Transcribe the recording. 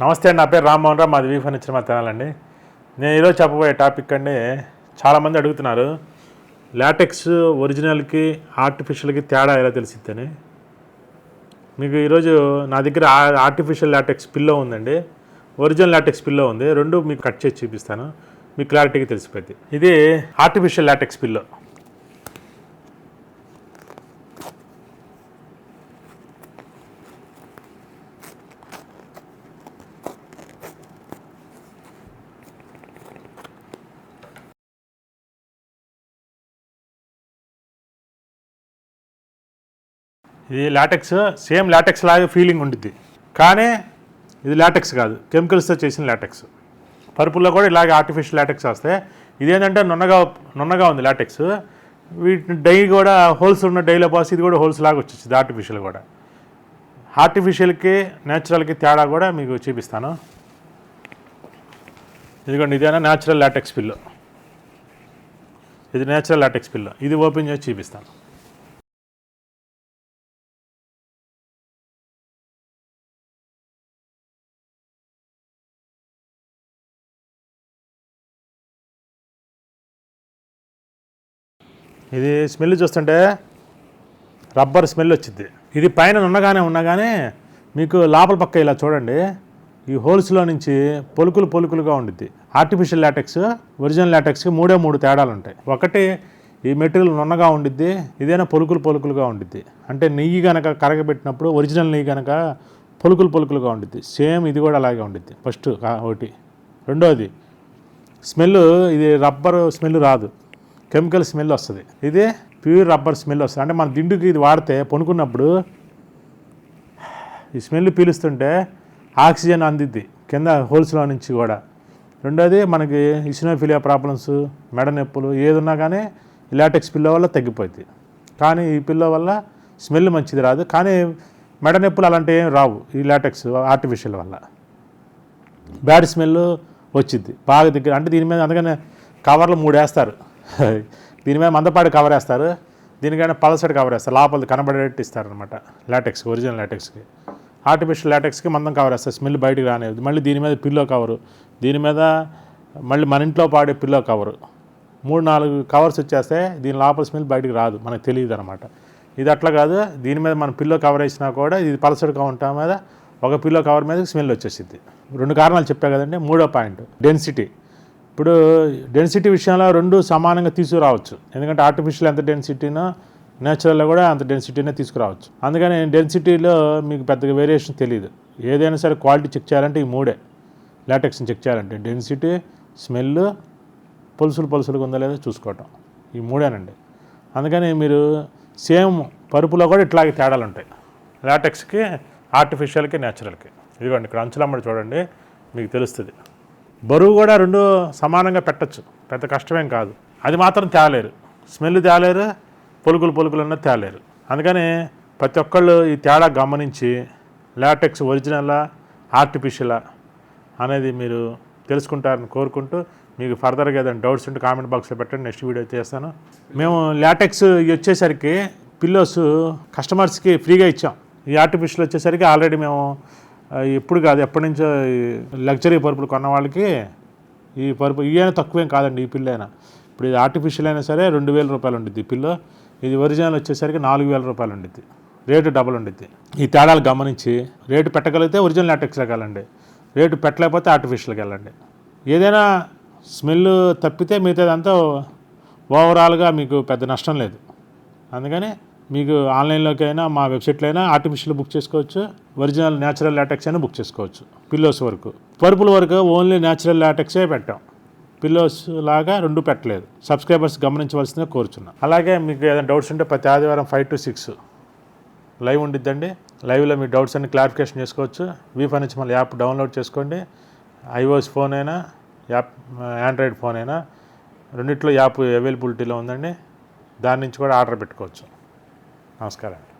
నమస్తే నా పేరు రామ్మోహన్ రావు. మాది వీఫన్ ఫర్నిచర్ మా తినాలండి నేను ఈరోజు చెప్పబోయే టాపిక్ అండి చాలామంది అడుగుతున్నారు లాటెక్స్ ఒరిజినల్కి ఆర్టిఫిషియల్కి తేడా ఎలా తెలిసిద్దని. మీకు ఈరోజు నా దగ్గర ఆర్టిఫిషియల్ లాటెక్స్ పిల్లో ఉందండి. ఒరిజినల్ లాటెక్స్ పిల్లో ఉంది. రెండు మీకు కట్ చేసి చూపిస్తాను. మీకు క్లారిటీగా తెలిసిపోద్ది. ఇది ఆర్టిఫిషియల్ లాటెక్స్ పిల్లో. ఇది లాటెక్స్ సేమ్ లాటెక్స్ లాగా ఫీలింగ్ ఉంటుంది కానీ ఇది లాటెక్స్ కాదు. కెమికల్స్తో చేసిన లాటెక్స్ పరుపుల్లో కూడా ఇలాగే ఆర్టిఫిషియల్ లాటెక్స్ వస్తే ఇదేంటంటే నున్నగా నున్నగా ఉంది లాటెక్స్ వీటి డై కూడా హోల్స్ ఉన్న డైలో పోసి ఇది కూడా హోల్స్ లాగా వచ్చేసింది ఆర్టిఫిషియల్ కూడా. ఆర్టిఫిషియల్కి న్యాచురల్కి తేడా కూడా మీకు చూపిస్తాను. ఇదిగోండి ఇదేనా న్యాచురల్ లాటెక్స్ పిల్లో ఇది న్యాచురల్ లాటెక్స్ పిల్లో ఇది ఓపెన్ చేసి చూపిస్తాను. ఇది స్మెల్ చూస్తుంటే రబ్బర్ స్మెల్ వచ్చింది. ఇది పైన ఉండగానే ఉన్నగానే మీకు లోపల పక్క ఇలా చూడండి. ఈ హోల్స్లో నుంచి పొలుకులు పొలుకులుగా ఉండిద్ది. ఆర్టిఫిషియల్ లాటెక్స్ ఒరిజినల్ లాటెక్స్కి మూడే మూడు తేడాలు ఉంటాయి. ఒకటి ఈ మెటీరియల్ నున్నగా ఉండిద్ది. ఇదైనా పొలుకులు పొలుకులుగా ఉండిద్ది. అంటే నెయ్యి కనుక కరగబెట్టినప్పుడు ఒరిజినల్ నెయ్యి కనుక పొలుకులు పొలుకులుగా ఉండిద్ది. సేమ్ ఇది కూడా అలాగే ఉండిద్ది. ఫస్ట్ ఒకటి. రెండోది స్మెల్ ఇది రబ్బర్ స్మెల్ రాదు. కెమికల్ స్మెల్ వస్తుంది. ఇది ప్యూర్ రబ్బర్ స్మెల్ వస్తుంది. అంటే మన దిండుకి ఇది వాడితే పొనుకున్నప్పుడు ఈ స్మెల్ పీలుస్తుంటే ఆక్సిజన్ అందిద్ది. కింద హోల్స్లో నుంచి కూడా. రెండోది మనకి ఇసినోఫిలియా ప్రాబ్లమ్స్ మెడ నొప్పులు ఏదున్నా కానీ లాటెక్స్ పిల్లో వల్ల తగ్గిపోద్ది. కానీ ఈ పిల్లో వల్ల స్మెల్ మంచిది రాదు. కానీ మెడ నొప్పులు అలాంటివి ఏం రావు ఈ లాటెక్స్ ఆర్టిఫిషియల్ వల్ల. బ్యాడ్ స్మెల్ వచ్చింది బాగా దగ్గర అంటే దీని మీద అందుకనే కవర్లు మూడు వేస్తారు దీని మీద మందపాటి కవర్ వేస్తారు. దీనికైనా పలసటి కవర్ వేస్తారు. లోపల కనబడేటట్టు ఇస్తారనమాట లాటెక్స్ ఒరిజినల్ లాటెక్స్కి ఆర్టిఫిషియల్ లాటెక్స్కి మందం కవర్ వేస్తారు. స్మెల్ బయటికి రానేది మళ్ళీ దీని మీద పిల్లో కవరు దీని మీద మళ్ళీ మన ఇంట్లో పాడే పిల్లో కవరు మూడు నాలుగు కవర్స్ వచ్చేస్తే దీని లోపల స్మెల్ బయటికి రాదు. మనకు తెలియదు అనమాట ఇది అట్లా కాదు. దీని మీద మనం పిల్లో కవర్ వేసినా కూడా ఇది పలసటి కవర్ మీద ఒక పిల్లో కవర్ మీద స్మెల్ వచ్చేసింది రెండు కారణాలు చెప్పా కదండి. మూడో పాయింట్ డెన్సిటీ ఇప్పుడు డెన్సిటీ విషయంలో రెండు సమానంగా తీసుకురావచ్చు. ఎందుకంటే ఆర్టిఫిషియల్ ఎంత డెన్సిటీనో నేచురల్లో కూడా అంత డెన్సిటీనే తీసుకురావచ్చు. అందుకని డెన్సిటీలో మీకు పెద్దగా వేరియేషన్ తెలియదు ఏదైనా సరే క్వాలిటీ చెక్ చేయాలంటే ఈ మూడే. లాటెక్స్ని చెక్ చేయాలంటే డెన్సిటీ స్మెల్ పొలుసులు పొలుసులుగా ఉందా లేదో చూసుకోవటం. ఈ మూడేనండి. అందుకని మీరు సేమ్ పరుపులో కూడా ఇట్లాగే తేడాలు ఉంటాయి. లాటెక్స్కి ఆర్టిఫిషియల్కి న్యాచురల్కి ఇదిగోండి ఇక్కడ అంచులమ్మడి చూడండి మీకు తెలుస్తుంది. బరువు కూడా రెండు సమానంగా పెట్టచ్చు. పెద్ద కష్టమేం కాదు. అది మాత్రం తేలేరు. స్మెల్ తేలేరు పొలుకులు పొలుకులు ఉన్న తేలేరు. అందుకని ప్రతి ఒక్కళ్ళు ఈ తేడా గమనించి లాటెక్స్ ఒరిజినలా ఆర్టిఫిషియలా అనేది మీరు తెలుసుకుంటారని కోరుకుంటూ మీకు ఫర్దర్గా ఏదైనా డౌట్స్ ఉంటే కామెంట్ బాక్స్లో పెట్టండి. నెక్స్ట్ వీడియో చేస్తాను. మేము లాటెక్స్ వచ్చేసరికి పిల్లోస్ కస్టమర్స్కి ఫ్రీగా ఇచ్చాం. ఈ ఆర్టిఫిషియల్ వచ్చేసరికి ఆల్రెడీ మేము ఎప్పుడు కాదు ఎప్పటి నుంచో లగ్జరీ పరుపులు కొన్న వాళ్ళకి ఈ పరుపు ఇవైనా తక్కువేం కాదండి ఈ పిల్ల అయినా ఇప్పుడు ఇది ఆర్టిఫిషియల్ అయినా సరే రెండు వేల రూపాయలు ఉండిద్ది ఈ పిల్ల. ఇది ఒరిజినల్ వచ్చేసరికి నాలుగు వేల రూపాయలు ఉండిద్ది. రేటు డబుల్ ఉండిద్ది. ఈ తేడాలు గమనించి రేటు పెట్టగలిగితే ఒరిజినల్ లాటెక్స్లోకి వెళ్ళండి. రేటు పెట్టలేకపోతే ఆర్టిఫిషియల్కి వెళ్ళండి. ఏదైనా స్మెల్ తప్పితే మిగతాదంతా ఓవరాల్గా మీకు పెద్ద నష్టం లేదు. అందుకని మీకు ఆన్లైన్లోకి అయినా మా వెబ్సైట్లో అయినా ఆర్టిఫిషియల్ బుక్ చేసుకోవచ్చు. ఒరిజినల్ న్యాచురల్ లాటెక్స్ అయినా బుక్ చేసుకోవచ్చు. పిల్లోస్ వరకు. పరుపుల వరకు ఓన్లీ న్యాచురల్ లాటెక్సే పెట్టాం. పిల్లోస్ లాగా రెండు పెట్టలేదు. సబ్స్క్రైబర్స్ గమనించవలసిందిగా కోరుచున్నాం. అలాగే మీకు ఏదైనా డౌట్స్ ఉంటే ప్రతి ఆదివారం ఫైవ్ టు సిక్స్ లైవ్ ఉండిద్దండి. లైవ్లో మీ డౌట్స్ అన్ని క్లారిఫికేషన్ చేసుకోవచ్చు. వీ ఫర్నిచర్ మళ్ళీ యాప్ డౌన్లోడ్ చేసుకోండి. ఐఓఎస్ ఫోన్ అయినా యాప్ ఆండ్రాయిడ్ ఫోన్ అయినా రెండిట్లో యాప్ అవైలబిలిటీలో ఉందండి. దాని నుంచి కూడా ఆర్డర్ పెట్టుకోవచ్చు. നമസ്കാരം.